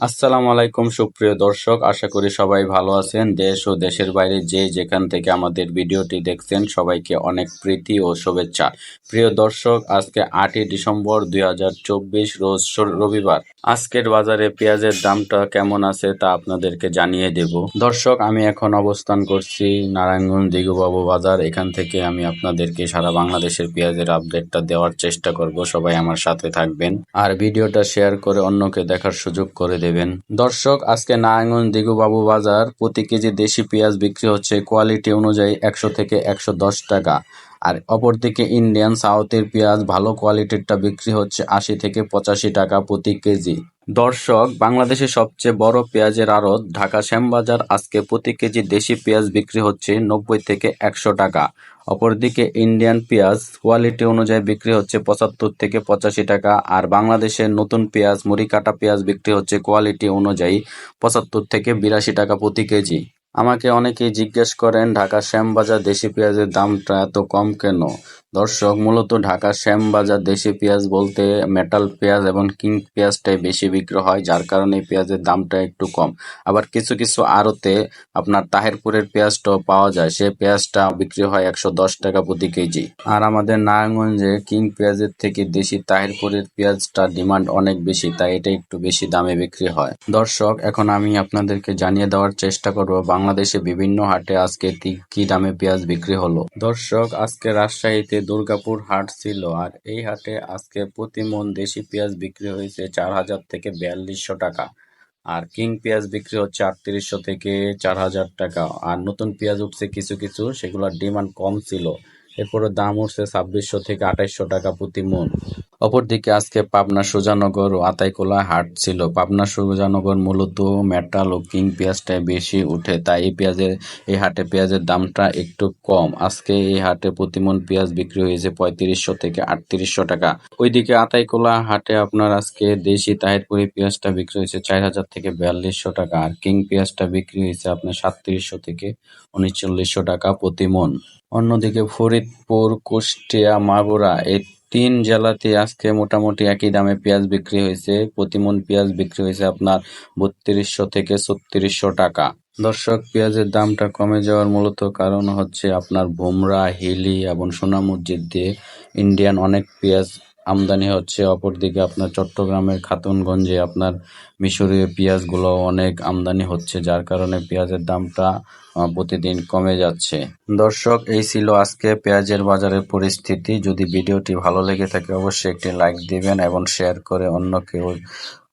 আসসালামু আলাইকুম, সুপ্রিয় দর্শক। আশা করি সবাই ভালো আছেন। দেশ ও দেশের বাইরে যে যেখান থেকে আমাদের ভিডিওটি দেখছেন, সবাইকে অনেক প্রীতি ও শুভেচ্ছা। প্রিয় দর্শক, আজকে আটই ডিসেম্বর দুই রোজ রবিবার। আজকের বাজারে পেঁয়াজের দামটা কেমন আছে তা আপনাদেরকে জানিয়ে দেব। দর্শক, আমি এখন অবস্থান করছি নারায়ণগঞ্জ দিগুবাবু বাজার। এখান থেকে আমি আপনাদেরকে সারা বাংলাদেশের পেঁয়াজের আপডেটটা দেওয়ার চেষ্টা করব। সবাই আমার সাথে থাকবেন। আর ভিডিওটা শেয়ার করে অন্যকে দেখার সুযোগ করে দেবেন। দর্শক, আজকে নারায়ণগঞ্জ দিগুবাবু বাজার প্রতি কেজি দেশি পেঁয়াজ বিক্রি হচ্ছে কোয়ালিটি অনুযায়ী একশো থেকে একশো দশ টাকা। আর অপরদিকে ইন্ডিয়ান সাউথের পেঁয়াজ ভালো কোয়ালিটিরটা বিক্রি হচ্ছে আশি থেকে পঁচাশি টাকা প্রতি কেজি। দর্শক, বাংলাদেশের সবচেয়ে বড় পেঁয়াজের আড়ত ঢাকা শ্যামবাজার আজকে প্রতি কেজি দেশি পেঁয়াজ বিক্রি হচ্ছে নব্বই থেকে একশো টাকা। অপরদিকে ইন্ডিয়ান পেঁয়াজ কোয়ালিটি অনুযায়ী বিক্রি হচ্ছে পঁচাত্তর থেকে পঁচাশি টাকা আর বাংলাদেশের নতুন পেঁয়াজ মুড়ি কাটা পেঁয়াজ বিক্রি হচ্ছে কোয়ালিটি অনুযায়ী পঁচাত্তর থেকে বিরাশি টাকা প্রতি কেজি। আমাকে অনেকেই জিজ্ঞেস করেন ঢাকা শ্যামবাজার দেশি পেঁয়াজের দামটা এত কম কেন? দর্শক, মূলত ঢাকা শ্যামবাজার দেশি পেঁয়াজ বলতে মেটাল পেঁয়াজ এবং কিং পেঁয়াজটাই বেশি বিক্রি হয়, যার কারণে পেঁয়াজের দামটা একটু কম। আবার কিছু কিছু আড়তে আপনার তাহেরপুরের পেঁয়াজটাও পাওয়া যায়। সে পেঁয়াজটা বিক্রি হয় একশো দশ টাকা প্রতি কেজি। আর আমাদের নারায়ণগঞ্জে কিং পেঁয়াজের থেকে দেশি তাহেরপুরের পেঁয়াজটা ডিমান্ড অনেক বেশি, তাই এটা একটু বেশি দামে বিক্রি হয়। দর্শক, এখন আমি আপনাদেরকে জানিয়ে দেওয়ার চেষ্টা করব, বাংলাদেশে বিভিন্ন হাটে আজকে কি দামে পেঁয়াজ বিক্রি হলো। দর্শক, আজকে রাজশাহীতে দুর্গাপুর হাট ছিল আর এই হাটে আজকে প্রতি মন দেশি পেঁয়াজ বিক্রি হয়েছে চার হাজার থেকে বিয়াল্লিশশো টাকা আর কিং পেঁয়াজ বিক্রি হচ্ছে আটত্রিশশো থেকে চার হাজার টাকা আর নতুন পেঁয়াজ উঠছে কিছু কিছু, সেগুলোর ডিমান্ড কম ছিল। এরপরে দাম উঠছে ছাব্বিশশো থেকে আঠাইশশো টাকা প্রতি মন অপরদিকে আজকে পাবনা সুজানগর ও আতাইকোলা হাট ছিল। পাবনা সুজানগর মূলত মেটাল ও কিং পেঁয়াজটাই বেশি উঠে, তাই এই পেঁয়াজের, এই হাটে পেঁয়াজের দামটা একটু কম। আজকে এই হাটে প্রতিমন পেঁয়াজ বিক্রি হয়েছে পঁয়ত্রিশশো থেকে আটত্রিশশো টাকা। ওইদিকে আতাইকোলা হাটে আপনার আজকে দেশি তাহিরপুরি পেঁয়াজটা বিক্রি হয়েছে চার হাজার থেকে বিয়াল্লিশশো টাকা, আর কিং পেঁয়াজটা বিক্রি হয়েছে আপনার সাতত্রিশশো থেকে উনচল্লিশশো টাকা প্রতি মন অন্যদিকে ফরিদপুর, কুষ্টিয়া, মাগুরা, এই তিন জেলাতে আজকে মোটামুটি একই দামে পেঁয়াজ বিক্রি হয়েছে। প্রতিমন পেঁয়াজ বিক্রি হয়েছে আপনার বত্রিশশো থেকে ছত্রিশশো টাকা। দর্শক, পেঁয়াজের দামটা কমে যাওয়ার মূলত কারণ হচ্ছে আপনার ভোমরা হিলি এবং সোনামসজিদ দিয়ে ইন্ডিয়ান অনেক পেঁয়াজ আমদানি হচ্ছে। অপরদিকে আপনার চট্টগ্রামের খাতুনগঞ্জে আপনার মিশরীয় পেঁয়াজগুলো অনেক আমদানি হচ্ছে, যার কারণে পেঁয়াজের দামটা প্রতিদিন কমে যাচ্ছে। দর্শক, এই ছিল আজকে পেঁয়াজের বাজারের পরিস্থিতি। যদি ভিডিওটি ভালো লেগে থাকে, অবশ্যই একটি লাইক দিবেন এবং শেয়ার করে অন্য কেউ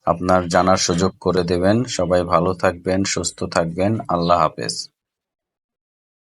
আপনার জানার সুযোগ করে দেবেন। সবাই ভালো থাকবেন, সুস্থ থাকবেন। আল্লাহ হাফেজ।